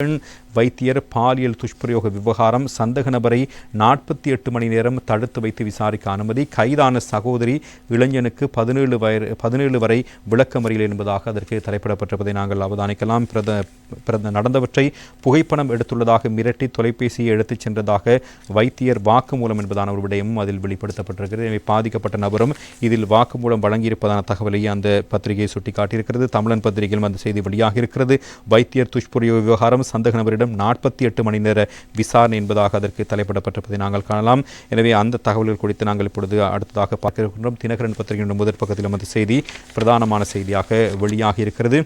பெண் வைத்தியர் பாலியல் துஷ்பிரயோக விவகாரம் சந்தக நபரை நாற்பத்தி எட்டு மணி நேரம் தடுத்து வைத்து விசாரிக்க அனுமதி கைதான சகோதரி இளைஞனுக்கு பதினேழு வயது பதினேழு வரை விளக்கமறியல் என்பதாக அதற்கு தலைப்பிடப்பட்டிருப்பதை நாங்கள் அவதானிக்கலாம். பிரத நடந்தவற்றை புகைப்படம் எடுத்துள்ளதாக மிரட்டி தொலைபேசியை எடுத்துச் சென்றதாக வைத்தியர் வாக்குமூலம் என்பதான ஒரு விடயமும் அதில் வெளிப்படுத்தப்பட்டிருக்கிறது. எனவே பாதிக்கப்பட்ட நபரும் இதில் வாக்குமூலம் வழங்கியிருப்பதான தகவலை அந்த பத்திரிகையை சுட்டிக்காட்டியிருக்கிறது. தமிழன் பத்திரிகையிலும் அந்த செய்தி வெளியாக இருக்கிறது வைத்தியர் துஷ்பிரயோக விவகாரம் சந்தேக நபரிடம் நாற்பத்தி எட்டு மணி நேர விசாரணை என்பதாக அதற்கு தலைப்படப்பட்டிருப்பதை நாங்கள் காணலாம். எனவே அந்த தகவல்கள் குறித்து நாங்கள் இப்பொழுது அடுத்ததாக பார்க்க இருக்கின்றோம். தினகரன் பத்திரிகையின் முதற் பக்கத்தில் அந்த செய்தி பிரதானமான செய்தியாக வெளியாகி இருக்கிறது.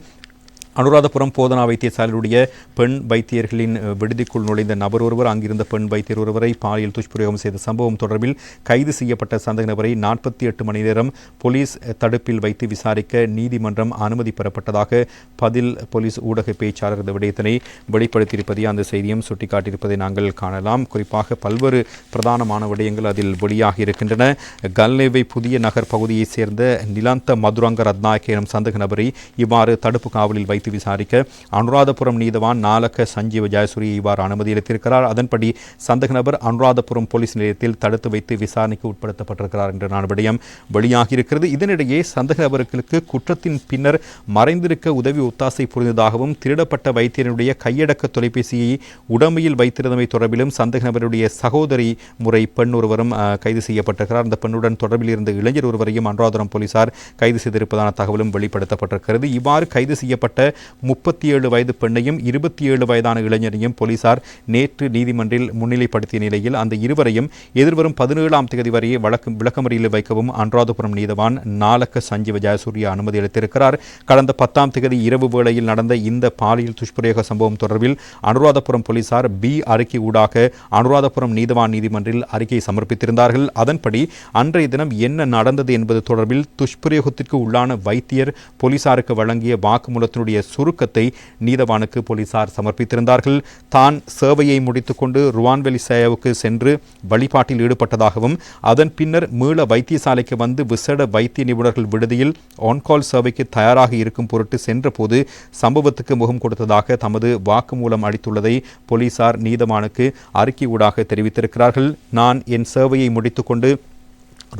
அனுராதபுரம் போதனா வைத்தியசாலையுடைய பெண் வைத்தியர்களின் விடுதிக்குள் நுழைந்த நபர் ஒருவர் அங்கிருந்த பெண் வைத்தியர் ஒருவரை பாலியல் துஷ்பிரயோகம் செய்த சம்பவம் தொடர்பில் கைது செய்யப்பட்ட சந்தக நபரை நாற்பத்தி எட்டு மணி நேரம் போலீஸ் தடுப்பில் வைத்து விசாரிக்க நீதிமன்றம் அனுமதி பெறப்பட்டதாக பதில் போலீஸ் ஊடக பேச்சாளர் இந்த விடயத்தினை வெளிப்படுத்தியிருப்பதை அந்த செய்தியும் சுட்டிக்காட்டியிருப்பதை நாங்கள் காணலாம். குறிப்பாக பல்வேறு பிரதானமான விடயங்கள் அதில் வெளியாகி இருக்கின்றன. கல்லேவை புதிய நகர் பகுதியைச் சேர்ந்த நிலாந்த மதுரங்க ரத்நாயக்க எனும் சந்தக நபரை இவ்வாறு தடுப்பு காவலில் வைத்து வைத்து விசாரிக்க அனுராதபுரம் நீதவான் நாலக்க சஞ்சீவ ஜெயசூரி இவ்வாறு அனுமதி அளித்திருக்கிறார். அதன்படி சந்தக நபர் அனுராதபுரம் போலீஸ் நிலையத்தில் தடுத்து வைத்து விசாரணைக்கு உட்படுத்தப்பட்டிருக்கிறார் என்ற நான் விடயம் வெளியாகியிருக்கிறது. இதனிடையே சந்தக நபர்களுக்கு குற்றத்தின் பின்னர் மறைந்திருக்க உதவி ஒத்தாசை புரிந்ததாகவும் திருடப்பட்ட வைத்தியனுடைய கையடக்க தொலைபேசியை உடமையில் வைத்திருந்தமை தொடர்பிலும் சந்தக நபருடைய சகோதரி முறை பெண் ஒருவரும் கைது செய்யப்பட்டிருக்கிறார். அந்த பெண்ணுடன் தொடர்பில் இருந்த இளைஞர் ஒருவரையும் அனுராதபுரம் போலீசார் கைது செய்திருப்பதான தகவலும் வெளிப்படுத்தப்பட்டிருக்கிறது. இவ்வாறு கைது செய்யப்பட்ட முப்பத்தி ஏழு வயது பெண்ணையும் இருபத்தி ஏழு வயதான இளைஞரையும் போலீசார் நேற்று நீதிமன்றில் முன்னிலைப்படுத்திய நிலையில் அந்த இருவரையும் எதிர்வரும் பதினேழாம் தேதி வரை வழக்கு விளக்கமறியில் வைக்கவும் அனுராதபுரம் நீதவான் நாலக்க சஞ்சீவ ஜெயசூரிய அனுமதி அளித்திருக்கிறார். கடந்த பத்தாம் தேதி இரவு வேளையில் நடந்த இந்த பாலியல் துஷ்பிரயோக சம்பவம் தொடர்பில் அனுராதபுரம் போலீசார் பி அறிக்கை ஊடாக அனுராதபுரம் நீதவான் நீதிமன்றில் அறிக்கை சமர்ப்பித்திருந்தார்கள். அதன்படி அன்றைய தினம் என்ன நடந்தது என்பது தொடர்பில் துஷ்பிரயோகத்திற்கு உள்ளான வைத்தியர் போலீசாருக்கு வழங்கிய வாக்குமூலத்தினுடைய சுருக்கத்தை நீதவானுக்கு போலீசார் சமர்ப்பித்திருந்தார்கள். தான் சேவையை முடித்துக்கொண்டு ருவான்வெலி சேவுக்கு சென்று வழிபாட்டில் ஈடுபட்டதாகவும் அதன் பின்னர் மீள வைத்தியசாலைக்கு வந்து விசேட வைத்திய நிபுணர்கள் விடுதியில் ஆன்கால் சேவைக்கு தயாராக இருக்கும் பொருட்டு சென்றபோது சம்பவத்துக்கு முகம் கொடுத்ததாக தமது வாக்குமூலம் அளித்துள்ளதை போலீசார் நீதவானுக்கு அறிக்கை ஊடாக தெரிவித்திருக்கிறார்கள். நான் என் சேவையை முடித்துக்கொண்டு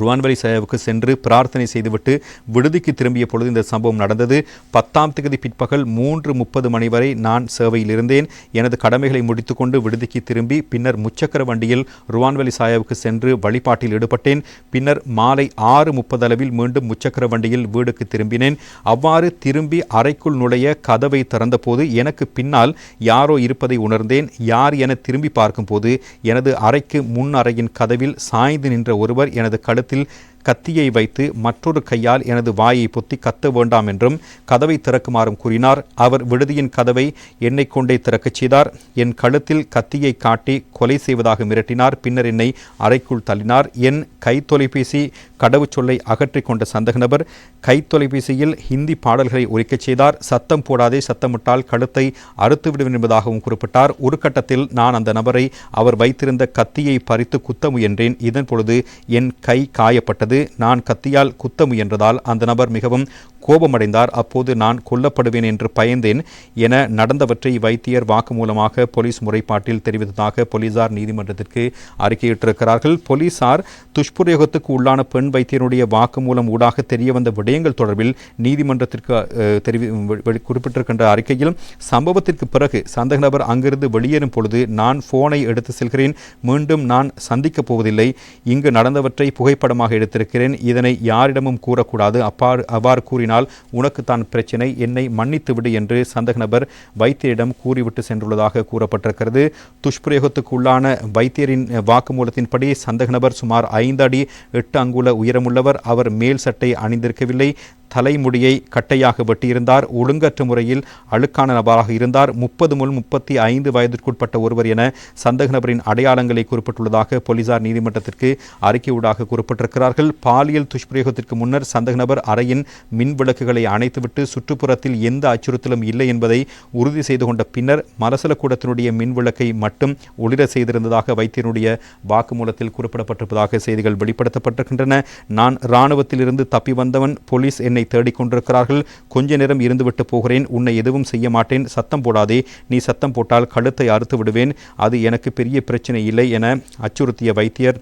ருவான்வலி சாயாவுக்கு சென்று பிரார்த்தனை செய்துவிட்டு விடுதிக்கு திரும்பிய பொழுது இந்த சம்பவம் நடந்தது. பத்தாம் தேதி பிற்பகல் மூன்று முப்பது மணி வரை நான் சேவையில் இருந்தேன். எனது கடமைகளை முடித்துக்கொண்டு விடுதிக்கு திரும்பி பின்னர் முச்சக்கர வண்டியில் ருவான்வலி சாயாவுக்கு சென்று வழிபாட்டில் ஈடுபட்டேன். பின்னர் மாலை ஆறு முப்பது அளவில் மீண்டும் முச்சக்கர வண்டியில் வீடுக்கு திரும்பினேன். அவ்வாறு திரும்பி அறைக்குள் நுழைய கதவை திறந்தபோது எனக்கு பின்னால் யாரோ இருப்பதை உணர்ந்தேன். யார் என திரும்பி பார்க்கும்போது எனது அறைக்கு முன் அறையின் கதவில் சாய்ந்து நின்ற ஒருவர் எனது கழு கழுத்தில் கத்தியை வைத்து மற்றொரு கையால் எனது வாயை பொத்தி கத்த வேண்டாம் என்றும் கதவை திறக்குமாறும் கூறினார். அவர் விடுதியின் கதவை என்னை கொண்டே திறக்கச் செய்தார். என் கழுத்தில் கத்தியை காட்டி கொலை செய்வதாக மிரட்டினார். பின்னர் என்னை அறைக்குள் தள்ளினார். என் கை தொலைபேசி கடவுச்சொல்லை அகற்றிக் கொண்ட சந்தக நபர் கை தொலைபேசியில் ஹிந்தி பாடல்களை ஒலிக்கச் செய்தார். சத்தம் போடாதே சத்தமிட்டால் கழுத்தை அறுத்துவிடுவேன் என்பதாகவும் குறிப்பிட்டார். ஒரு கட்டத்தில் நான் அந்த நபரை அவர் வைத்திருந்த கத்தியை பறித்து குத்த முயன்றேன். இதன் பொழுது என் கை காயப்பட்டது. நான் கத்தியால் குத்த முயன்றதால் அந்த நபர் மிகவும் கோபமடைந்தார். அப்போது நான் கொல்லப்படுவேன் என்று பயந்தேன் என நடந்தவற்றை வைத்தியர் வாக்குமூலமாக போலீஸ் முறைப்பாட்டில் தெரிவித்ததாக போலீசார் நீதிமன்றத்திற்கு அறிக்கையிட்டிருக்கிறார்கள். போலீசார் துஷ்பிரயோகத்துக்கு உள்ளான பெண் வைத்தியருடைய வாக்குமூலம் ஊடாக தெரியவந்த விடயங்கள் தொடர்பில் நீதிமன்றத்திற்கு தெரிவி குறிப்பிட்டிருக்கின்ற அறிக்கையில் சம்பவத்திற்கு பிறகு சந்தக நபர் அங்கிருந்து வெளியேறும் பொழுது நான் போனை எடுத்து செல்கிறேன். மீண்டும் நான் சந்திக்கப் போவதில்லை. இங்கு நடந்தவற்றை புகைப்படமாக எடுத்திருக்கிறேன். இதனை யாரிடமும் கூறக்கூடாது. அப்பாறு அவ்வாறு கூறினார் கூறினால் உனக்கு தான் பிரச்சினை என்னை மன்னித்துவிடு என்று சந்தக நபர் வைத்தியரிடம் கூறிவிட்டு சென்றுள்ளதாக கூறப்பட்டிருக்கிறது. துஷ்பிரயோகத்துக்கு உள்ளான வைத்தியரின் வாக்குமூலத்தின்படி சந்தக நபர் சுமார் ஐந்து அடி எட்டு அங்குல உயரமுள்ளவர். அவர் மேல் சட்டை அணிந்திருக்கவில்லை. தலைமுடியை கட்டையாக வெட்டியிருந்தார். ஒழுங்கற்ற முறையில் அழுக்கான நபராக இருந்தார். முப்பது முதல் முப்பத்தி ஐந்து வயதிற்குட்பட்ட ஒருவர் என சந்தக நபரின் அடையாளங்களை குறிப்பிட்டுள்ளதாக போலீசார் நீதிமன்றத்திற்கு அறிக்கையூடாக குறிப்பிட்டிருக்கிறார்கள். பாலியல் துஷ்பிரயோகத்திற்கு முன்னர் சந்தேக நபர் அறையின் மின் விளக்குகளை அணைத்துவிட்டு சுற்றுப்புறத்தில் எந்த அச்சுறுத்தலும் இல்லை என்பதை உறுதி செய்து கொண்ட பின்னர் மரசலக்கூடத்தினுடைய மின் விளக்கை மட்டும் ஒளிர செய்திருந்ததாக வைத்தியனுடைய வாக்குமூலத்தில் குறிப்பிடப்பட்டிருப்பதாக செய்திகள் வெளிப்படுத்தப்பட்டிருக்கின்றன. நான் இராணுவத்திலிருந்து தப்பி வந்தவன். போலீஸ் என்னை என்னை தேடிக் கொண்டிருக்கிறார்கள் கொஞ்ச நேரம் இருந்துவிட்டு போகிறேன். உன்னை எதுவும் செய்ய மாட்டேன். சத்தம் போடாதே. நீ சத்தம் போட்டால் கழுத்தை அறுத்து விடுவேன் அது எனக்கு பெரிய பிரச்சனை இல்லை என அச்சுறுத்திய வைத்தியர்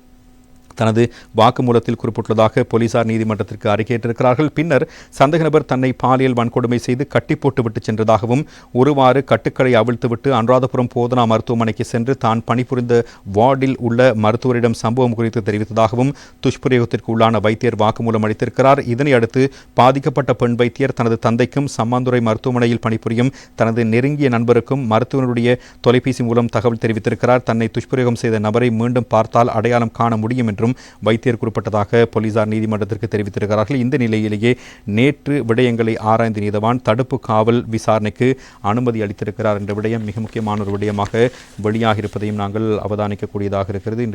தனது வாக்குமூலத்தில் குறிப்பிட்டுள்ளதாக போலீசார் நீதிமன்றத்திற்கு அறிக்கையிட்டிருக்கிறார்கள். பின்னர் சந்தேக நபர் தன்னை பாலியல் வன்கொடுமை செய்து கட்டி போட்டுவிட்டு சென்றதாகவும் ஒருவாறு கட்டுக்களை அவிழ்த்துவிட்டு அனுராதபுரம் போதனா மருத்துவமனைக்கு சென்று தான் பணிபுரிந்த வார்டில் உள்ள மருத்துவரிடம் சம்பவம் குறித்து தெரிவித்ததாகவும் துஷ்பிரயோகத்திற்கு உள்ளான வைத்தியர் வாக்குமூலம் அளித்திருக்கிறார். இதனை அடுத்து பாதிக்கப்பட்ட பெண் வைத்தியர் தனது தந்தைக்கும் சம்மாந்துறை மருத்துவமனையில் பணிபுரியும் தனது நெருங்கிய நண்பருக்கும் மருத்துவனுடைய தொலைபேசி மூலம் தகவல் தெரிவித்திருக்கிறார். தன்னை துஷ்பிரயோகம் செய்த நபரை மீண்டும் பார்த்தால் அடையாளம் காண முடியும் என்றும் என்றும் வைத்தியர் குறிப்பிட்டதாக போலீசார் நீதிமன்றத்திற்கு தெரிவித்திருக்கிறார்கள். இந்த நிலையிலேயே நேற்று விடயங்களை ஆராய்ந்து நீதவான் தடுப்பு காவல் விசாரணைக்கு அனுமதி அளித்திருக்கிறார் என்ற விடயம் மிக முக்கியமான ஒரு விடயமாக வெளியாகியிருப்பதையும் நாங்கள் அவதானிக்கக்கூடியதாக இருக்கிறது.